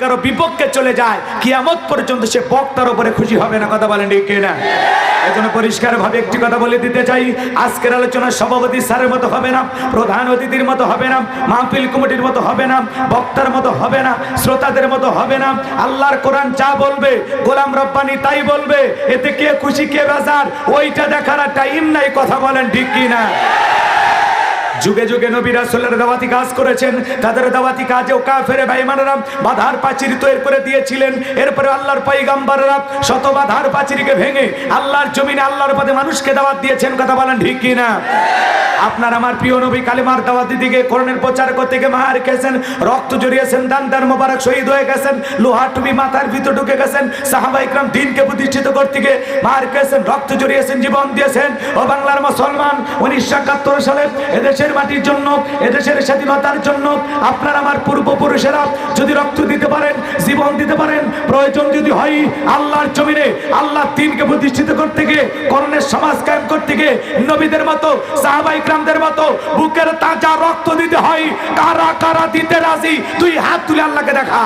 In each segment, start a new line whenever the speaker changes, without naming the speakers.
কারও বিপক্ষে চলে যায়, কিয়ামত পর্যন্ত সে বক্তার উপরে খুশি হবে না, কথা বলেন ঠিক না এজন্য পরিষ্কার ভাবে একটি কথা বলে দিতে চাই, আজকের আলোচনার সভাপতি স্যারের মতো হবে না, প্রধান অতিথির মতো হবে না, মাহফিল কমিটির মতো হবে না, বক্তার মতো হবে না, শ্রোতাদের মতো হবে না, আল্লাহর কোরআন যা বলবে, গোলাম রব্বানি তাই বলবে, এতে কে খুশি, কে বেজার, ওইটা দেখার টাইম নাই, কথা বলেন ঠিক কি না যুগে যুগে নবী রাসূলের দাওয়াতি কাজ করেছেন। তাদের দাওয়াতি কাজেও কাফেরে বেঈমানরা বাধার পাঁচির তৈরি করে দিয়েছিলেন। এরপরে আল্লাহর পয়গম্বররা শত বাধার পাঁচিরকে ভেঙে আল্লাহর জমিনে আল্লাহর পথে মানুষকে দাওয়াত দিয়েছেন। কথা বলেন ঠিক কি না আপনার আমার প্রিয় নবী কালিমার দাওয়াতি দিকে কোরআনের প্রচার করতে গিয়ে মার খেয়েছেন। রক্ত জড়িয়েছেন, দান দান মোবারক শহীদ হয়ে গেছেন। লোহা টুপি মাথার ভিতর ঢুকে গেছেন। সাহাবা ইকরাম দিনকে প্রতিষ্ঠিত করতে গিয়ে মার খেয়েছেন। রক্ত জড়িয়েছেন, জীবন দিয়েছেন। ও বাংলার মুসলমান উনিশশো একাত্তর সালে এদেশের মাটির জন্য, এদেশের স্বাধীনতার জন্য, আপনার আমার পূর্বপুরুষেরা যদি রক্ত দিতে পারেন, জীবন দিতে পারেন, প্রয়োজন যদি হয়, আল্লাহর জমিনে, আল্লাহ তিনকে প্রতিষ্ঠিত করতে গিয়ে, করণের সমাজ কায়েম করতে গিয়ে, নবীদের মতো, সাহাবা গ্রামদের মতো, বুকের তাজা রক্ত দিতে হয়, কারা কারা দিতে রাজি, তুই হাত তুলে আল্লাহকে দেখা।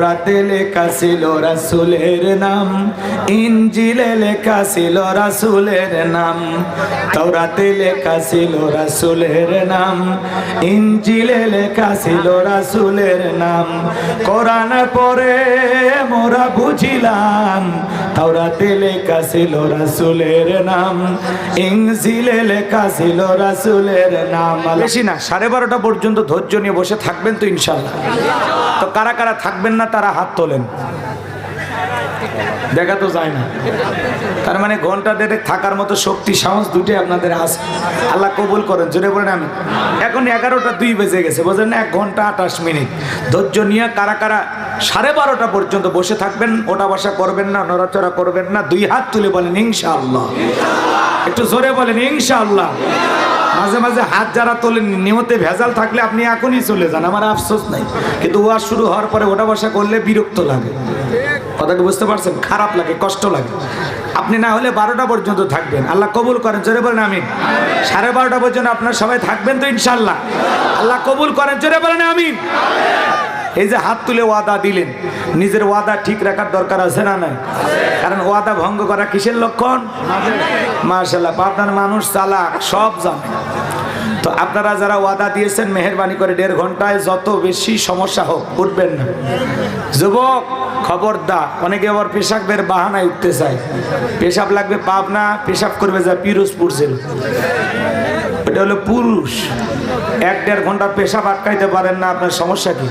তাওরাতে লেখা ছিল রাসুলের নাম ইঞ্জিলে লেখা ছিল রাসুলের নাম তোরাতে লেখা ছিল রাসুলের নাম ইঞ্জিলে লেখা ছিল রাসুলের নাম। কোরআন পড়ে মোরা বুঝিলাম, তাওরাতে লেখা ছিল রাসূলের নাম। ইনজিলে লেখা ছিল রাসূলের নাম। বেশি না, সাড়ে বারোটা পর্যন্ত ধৈর্য নিয়ে বসে থাকবেন তো ইনশাল্লাহ তো কারা কারা থাকবেন না, তারা হাত তোলেন। দেখা তো যায় না। তার মানে ঘণ্টা দেড়েক থাকার মতো শক্তি, সাহস দুটোই আপনাদের আছে। আল্লাহ কবুল করেন, জোরে বলেন আমি। এখন এগারোটা দুই বেজে গেছে, বোঝেন না, এক ঘণ্টা আঠাশ মিনিট। ধৈর্য নিয়ে কারা কারা সাড়ে বারোটা পর্যন্ত বসে থাকবেন, ওটা বসা করবেন না, নড়াচড়া করবেন না, দুই হাত তুলে বলেন, ইনশাআল্লাহ। একটু জোরে বলেন, ইনশাআল্লাহ। মাঝে মাঝে হাত যারা তোলেন নিয়তে ভেজাল থাকলে আপনি এখনই চলে যান, আমার আফসোস নাই। কিন্তু ওয়াজ শুরু হওয়ার পরে ওটা বসা করলে বিরক্ত লাগে। কথাটা বুঝতে পারছেন? খারাপ লাগে, কষ্ট লাগে। আপনি না হলে বারোটা পর্যন্ত থাকবেন। আল্লাহ কবুল করেন, জোরে বলেন আমি সাড়ে বারোটা পর্যন্ত আপনার সবাই থাকবেন তো ইনশাল্লাহ আল্লাহ কবুল করেন, জোরে বলেন আমি এই যে হাত তুলে ওয়াদা দিলেন, নিজের ওয়াদা ঠিক রাখার দরকার আছে না নাই? কারণ ওয়াদা ভঙ্গ করা কিসের লক্ষণ? মার্শাল্লাহ আপনার মানুষ চালাক, সব জানে। তো আপনারা যারা ওয়াদা দিয়েছেন, মেহরবানি করে দেড় ঘন্টায় যত বেশি সমস্যা হোক, উঠবেন না। যুবক, খবরদার, অনেকে আবার পেশাবের বাহানায় উঠতে চায়। পেশাব লাগবে পাবনা, পেশাব করবে যা পিরোজপুর জেল। এটা হলো পুরুষ। এক দেড় ঘণ্টা পেশাব আটকাইতে পারেন না, আপনার সমস্যা কি?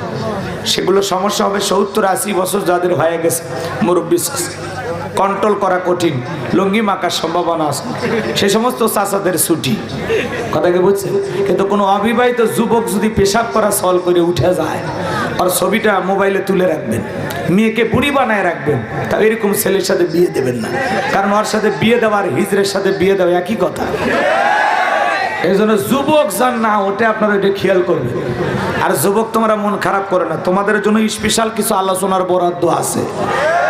সেগুলো সমস্যা হবে সত্তর আশি বছর যাদের হয়ে গেছে, মুরব্বী কন্ট্রোল করা কঠিন, লুঙ্গি মাকার সম্ভাবনা আছে। সে সমস্ত চাচাদের ছুটি। কথা কি বুঝছেন? কিন্তু কোনো অবিবাহিত যুবক যদি পেশাব করা সল করে উঠে যায়, আর ছবিটা মোবাইলে তুলে রাখবেন, মেয়েকে বুড়ি বানায় রাখবেন, তা এরকম ছেলের সাথে বিয়ে দেবেন না। কারণ ওর সাথে বিয়ে দেওয়ার, হিজড়ের সাথে বিয়ে দেওয়া একই কথা। এই জন্য যুবক যান না, ওটা আপনারা এটা খেয়াল করবেন। আর যুবক তোমরা মন খারাপ করে না, তোমাদের জন্য স্পেশাল কিছু আলোচনার বরাদ্দ আছে।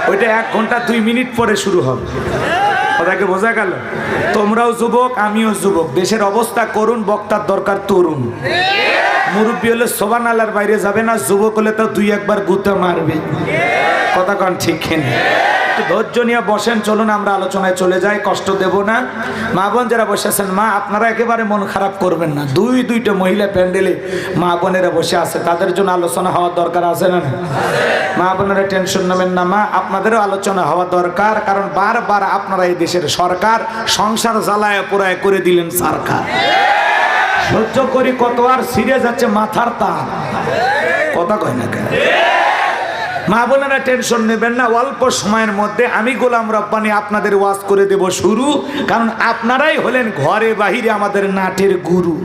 ওইটা এক ঘণ্টা দুই মিনিট পরে শুরু হবে। ওটাকে বোঝা গেল? তোমরাও যুবক, আমিও যুবক। দেশের অবস্থা করুন, বক্তার দরকার তরুণ। মুরব্বী হলে সোবান আল্লাহর বাইরে যাবে না, যুবক হলে তো দুই একবার গুতে মারবে। কথা কন ঠিক কিনা? একটু ধৈর্য নিয়ে বসেন, চলুন আমরা আলোচনায় চলে যাই, কষ্ট দেব না। মা বোন যারা বসে আছেন, মা, আপনারা একেবারে মন খারাপ করবেন না। দুই, দুইটা মহিলা প্যান্ডেলে মা বোনেরা বসে আছে, তাদের জন্য আলোচনা হওয়ার দরকার আছে না? মা বোনেরা টেনশন নেবেন না, মা, আপনাদেরও আলোচনা হওয়া দরকার, কারণ বারবার আপনারা এই দেশের সরকার সংসার জ্বালায় পুরায় করে দিলেন সরকার। সহ্য করি কত আর সিরে যাচ্ছে মাথার তার কথা কয় না কেন? মা বোনেরা টেনশন নেবেন না, অল্প সময়ের মধ্যে আমি গোলাম রব্বানি আপনাদের ওয়াজ করে দেব শুরু। কারণ আপনারাই হলেন ঘরে বাহিরে আমাদের নাটের গুরু।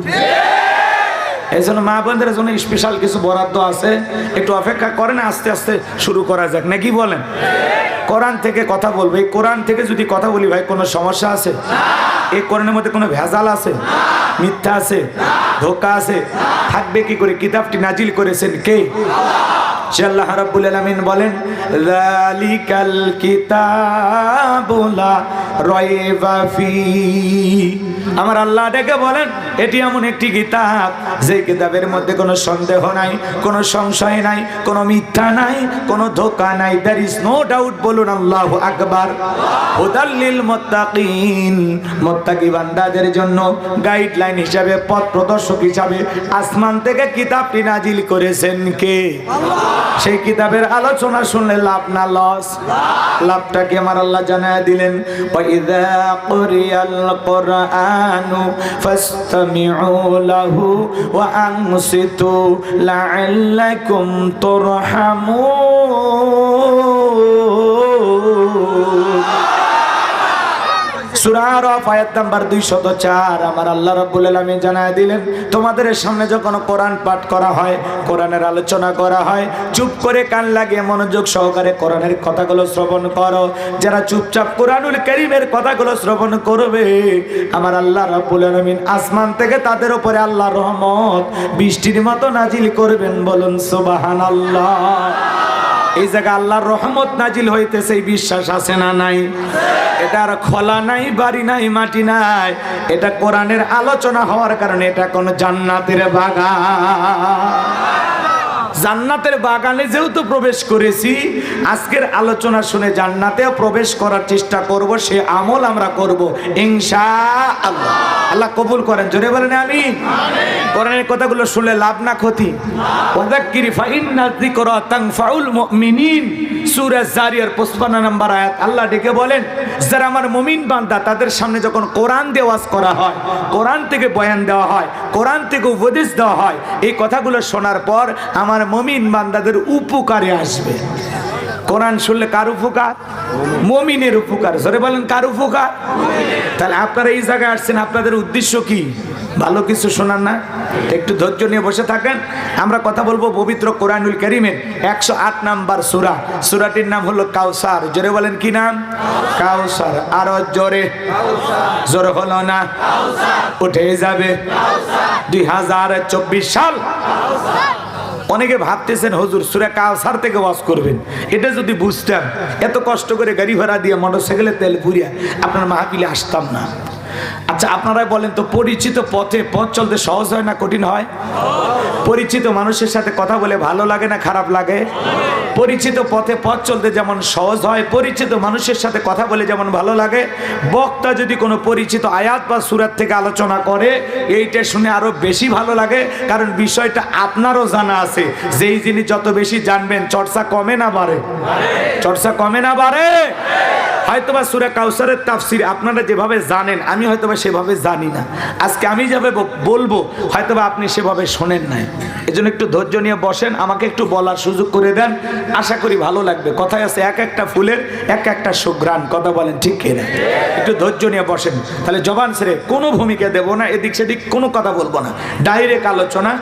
এই জন্য মা বোনদের জন্য স্পেশাল কিছু বরাদ্দ আছে। একটু অপেক্ষা করেন, আস্তে আস্তে শুরু করা যাক। নাকি বলেন? কোরআন থেকে কথা বলব। এই কোরআন থেকে যদি কথা বলি ভাই, কোনো সমস্যা আছে? এই কোরআনের মধ্যে কোনো ভেজাল আছে? মিথ্যা আছে? ধোকা আছে? থাকবে কি করে? কিতাবটি নাজিল করেছেন কে? সে আল্লাহ রাব্বুল আলামিন বলেন, যালিকাল কিতাবু লা রাইবা ফি। আমার আল্লাহ ডেকে বলেন, এটি এমন একটি কিতাব যে কিতাবের মধ্যে কোনো সন্দেহ নাই, কোনো সংশয় নাই, কোনো মিথ্যা নাই, কোনো ধোকা নাই। দ্যার ইজ নো ডাউট বলুন, আল্লাহ আকবার। হুদাল্লিল মুত্তাকিন। মুত্তাকি বান্দাদের জন্য গাইডলাইন হিসাবে, পথ প্রদর্শক হিসাবে আসমান থেকে কিতাবটি নাজিল করেছেন কে? সেই কিতাবের আলোচনা শুনলে লাভ না লস লাভটাকে আমার আল্লাহ জানায় দিলেন? ওয়াইদা কুরিয়াল লাহু ওয়া আনসিতু লাআল্লাকুম সুরার আয়াত নাম্বার দুইশত চার, আমার আল্লাহ জানায় দিলেন, তোমাদের সামনে পাঠ করা হয় আলোচনা করা হয়, চুপ করে কান লাগিয়ে মনোযোগ সহকারে কথাগুলো শ্রবণ করো। যারা চুপচাপ কোরআনুল কথাগুলো শ্রবণ করবে, আমার আল্লাহ রাব্বুল আলামিন আসমান থেকে তাদের উপরে আল্লাহ রহমত বৃষ্টির মতো নাজিল করবেন, বলুন সুবহানাল্লাহ। এই জায়গায় আল্লাহর রহমত নাজিল হইতেছে, এই বিশ্বাস আছে না নাই? এটার খোলা নাই, বাড়ি নাই, মাটি নাই। এটা কোরআনের আলোচনা হওয়ার কারণে এটা কোন জান্নাতের বাগান। জান্নাতের বাগানে যেহেতু প্রবেশ করেছি, আজকের আলোচনা শুনে জান্নাতেও প্রবেশ করার চেষ্টা করব, সে আমল আমরা করব ইনশা আল্লাহ আল্লাহ কবুল করেন, জোরে বলেন আমি কোরআনের কথাগুলো শুনে লাভ না ক্ষতি। ওয়াদাক্কিরি ফাইন্না যিকরা তানফাউল মুমিনিন। সূরা জারিয়ার 55 নম্বর আয়াত, আল্লাহ ডেকে বলেন, যারা আমার মুমিন বান্দা, তাদের সামনে যখন কোরআন দিয়ে করা হয়, কোরআন থেকে বয়ান দেওয়া হয়, কোরআন থেকে উপদেশ দেওয়া হয়, এই কথাগুলো শোনার পর আমার মুমিন বান্দাদের উপকারে আসবে। কোরআন শুনলে কার উপকার? মমিনের উপকার। জোরে বলেন, কার উপকার? তাহলে আপনারা এই জায়গায় আসছেন, আপনাদের উদ্দেশ্য কি? ভালো কিছু শোনান না? একটু ধৈর্য নিয়ে বসে থাকেন। আমরা কথা বলব পবিত্র কোরআনুল করিমের একশো আট নাম্বার সুরা। সুরাটির নাম হলো কাউসার। জোরে বলেন, কি নাম? কাউসার। আরও জোরে। জোরে হলো না? উঠে যাবে। দুই হাজার চব্বিশ সাল। অনেকে ভাবতেছেন, হুজুর, সুরে কাউসার থেকে ওয়াজ করবেন। এটা যদি বুঝতাম, এত কষ্ট করে গাড়ি ভাড়া দিয়ে মোটরসাইকেলে তেল ঘুরিয়া আপনার মাহাপিলে আসতাম না। আচ্ছা আপনারা বলেন তো, পরিচিত পথে পথ চলতে সহজ হয় না কঠিন হয়? পরিচিত মানুষের সাথে কথা বলে ভালো লাগে না, খারাপ লাগে? পরিচিত পথে পথ চলতে যেমন সহজ হয়, পরিচিত মানুষের সাথে কথা বলে যেমন ভালো লাগে, বক্তা যদি কোনো পরিচিত আয়াত বা সুরাত থেকে আলোচনা করে, এইটা শুনে আরও বেশি ভালো লাগে, কারণ বিষয়টা আপনারও জানা আছে, যেই জিনিস যত বেশি জানবেন, চর্চা কমে না বাড়ে। চর্চা কমে না বাড়ে। হয়তোবা সুরা কাউসারের তাফসির আপনারা যেভাবে জানেন, আমি হয়তোবা সেভাবে জানি না। আজকে আমি যাবে বলব, হয়তোবা আপনি সেভাবে শোনেন নাই। এজন্য একটু ধৈর্য নিয়ে বসেন, আমাকে একটু বলার সুযোগ করে দেন। আশা করি ভালো লাগবে। কথায় আছে, এক একটা ফুলের এক একটা সুগ্রাণ কথা বলেন ঠিক কিনা? একটু ধৈর্য নিয়ে বসেন। তাহলে জবান সেরে কোনো ভূমিকা দেব না, এদিক সেদিক কোনো কথা বলব না। ডাইরেক্ট আলোচনা।